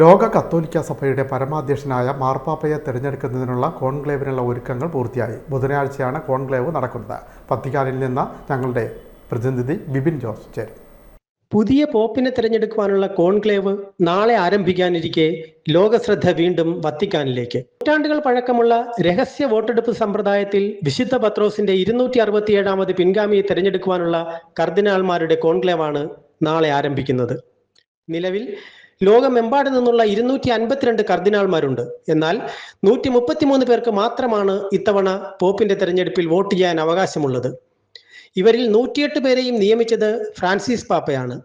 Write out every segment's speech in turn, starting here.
ലോക കത്തോലിക്ക സഭയുടെ പരമാധ്യക്ഷനായ മാർപ്പാപ്പയെ തിരഞ്ഞെടുക്കുന്നതിനുള്ള കോൺക്ലേവിനുള്ള ഒരുക്കങ്ങൾ പൂർത്തിയായി. ബുധനാഴ്ചയാണ് കോൺക്ലേവ് നടക്കുന്നത്. വത്തിക്കാനിൽ നിന്ന് ഞങ്ങളുടെ പ്രതിനിധി ബിബിൻ ജോസ് ചേരും. പുതിയ പോപ്പിനെ തിരഞ്ഞെടുക്കുവാനുള്ള കോൺക്ലേവ് നാളെ ആരംഭിക്കാനിരിക്കെ ലോകശ്രദ്ധ വീണ്ടും വത്തിക്കാനിലേക്ക്. നൂറ്റാണ്ടുകൾ പഴക്കമുള്ള രഹസ്യ വോട്ടെടുപ്പ് സമ്പ്രദായത്തിൽ വിശുദ്ധ പത്രോസിന്റെ ഇരുന്നൂറ്റി അറുപത്തിയേഴാമത് പിൻഗാമിയെ തിരഞ്ഞെടുക്കുവാനുള്ള കർദിനാൾമാരുടെ കോൺക്ലേവാണ് നാളെ ആരംഭിക്കുന്നത്. നിലവിൽ ലോകമെമ്പാട് നിന്നുള്ള ഇരുന്നൂറ്റി അൻപത്തിരണ്ട് കർദിനാൾമാരുണ്ട്. എന്നാൽ നൂറ്റി മുപ്പത്തിമൂന്ന് പേർക്ക് മാത്രമാണ് ഇത്തവണ പോപ്പിന്റെ തെരഞ്ഞെടുപ്പിൽ വോട്ട് ചെയ്യാൻ അവകാശമുള്ളത്. ഇവരിൽ നൂറ്റിയെട്ട് പേരെയും നിയമിച്ചത് ഫ്രാൻസിസ് പാപ്പയാണ്.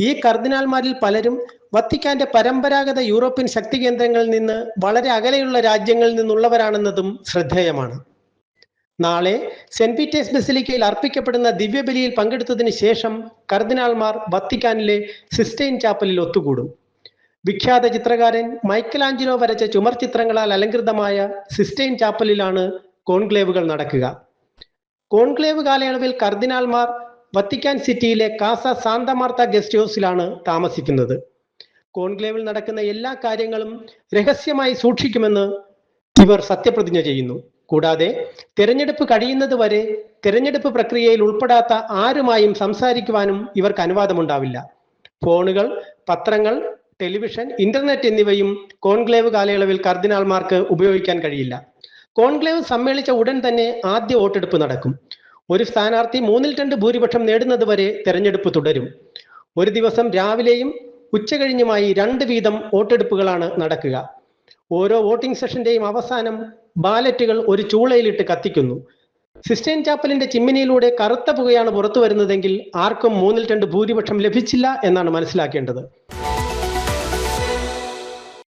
ഈ കർദിനാൾമാരിൽ പലരും വത്തിക്കാന്റെ പരമ്പരാഗത യൂറോപ്യൻ ശക്തി കേന്ദ്രങ്ങളിൽ നിന്ന് വളരെ അകലെയുള്ള രാജ്യങ്ങളിൽ നിന്നുള്ളവരാണെന്നതും ശ്രദ്ധേയമാണ്. നാളെ സെന്റ് പീറ്റേഴ്സ് ബസിലിക്കയിൽ അർപ്പിക്കപ്പെടുന്ന ദിവ്യബലിയിൽ പങ്കെടുത്തതിന് ശേഷം കർദിനാൾമാർ വത്തിക്കാനിലെ സിസ്റ്റൈൻ ചാപ്പലിൽ ഒത്തുകൂടും. വിഖ്യാത ചിത്രകാരൻ മൈക്കലാഞ്ചലോ വരച്ച ചുമർ ചിത്രങ്ങളാൽ അലങ്കൃതമായ സിസ്റ്റൈൻ ചാപ്പലിലാണ് കോൺക്ലേവുകൾ നടക്കുക. കോൺക്ലേവ് കാലയളവിൽ കർദിനാൾമാർ വത്തിക്കാൻ സിറ്റിയിലെ കാസ സാന്തമാർത്ത ഗസ്റ്റ് ഹൗസിലാണ് താമസിക്കുന്നത്. കോൺക്ലേവിൽ നടക്കുന്ന എല്ലാ കാര്യങ്ങളും രഹസ്യമായി സൂക്ഷിക്കുമെന്ന് ഇവർ സത്യപ്രതിജ്ഞ ചെയ്യുന്നു. കൂടാതെ തിരഞ്ഞെടുപ്പ് കഴിയുന്നത് വരെ തിരഞ്ഞെടുപ്പ് പ്രക്രിയയിൽ ഉൾപ്പെടാത്ത ആരുമായും സംസാരിക്കുവാനും ഇവർക്ക് അനുവാദമുണ്ടാവില്ല. ഫോണുകൾ പത്രങ്ങൾ ടെലിവിഷൻ ഇന്റർനെറ്റ് എന്നിവയും കോൺക്ലേവ് കാലയളവിൽ കർദിനാൾമാർക്ക് ഉപയോഗിക്കാൻ കഴിയില്ല. കോൺക്ലേവ് സമ്മേളിച്ച ഉടൻ തന്നെ ആദ്യ വോട്ടെടുപ്പ് നടക്കും. ഒരു സ്ഥാനാർത്ഥി മൂന്നിൽ രണ്ട് ഭൂരിപക്ഷം നേടുന്നത് വരെ തെരഞ്ഞെടുപ്പ് തുടരും. ഒരു ദിവസം രാവിലെയും ഉച്ചകഴിഞ്ഞുമായി രണ്ട് വീതം വോട്ടെടുപ്പുകളാണ് നടക്കുക. ഓരോ വോട്ടിംഗ് സെഷന്റെയും അവസാനം ബാലറ്റുകൾ ഒരു ചൂളയിലിട്ട് കത്തിക്കുന്നു. സിസ്റ്റൈൻ ചാപ്പലിന്റെ ചിമ്മിനിയിലൂടെ കറുത്ത പുകയാണ് പുറത്തു വരുന്നതെങ്കിൽ ആർക്കും മൂന്നിൽ രണ്ട് ഭൂരിപക്ഷം ലഭിച്ചില്ല എന്നാണ് മനസ്സിലാക്കേണ്ടത്.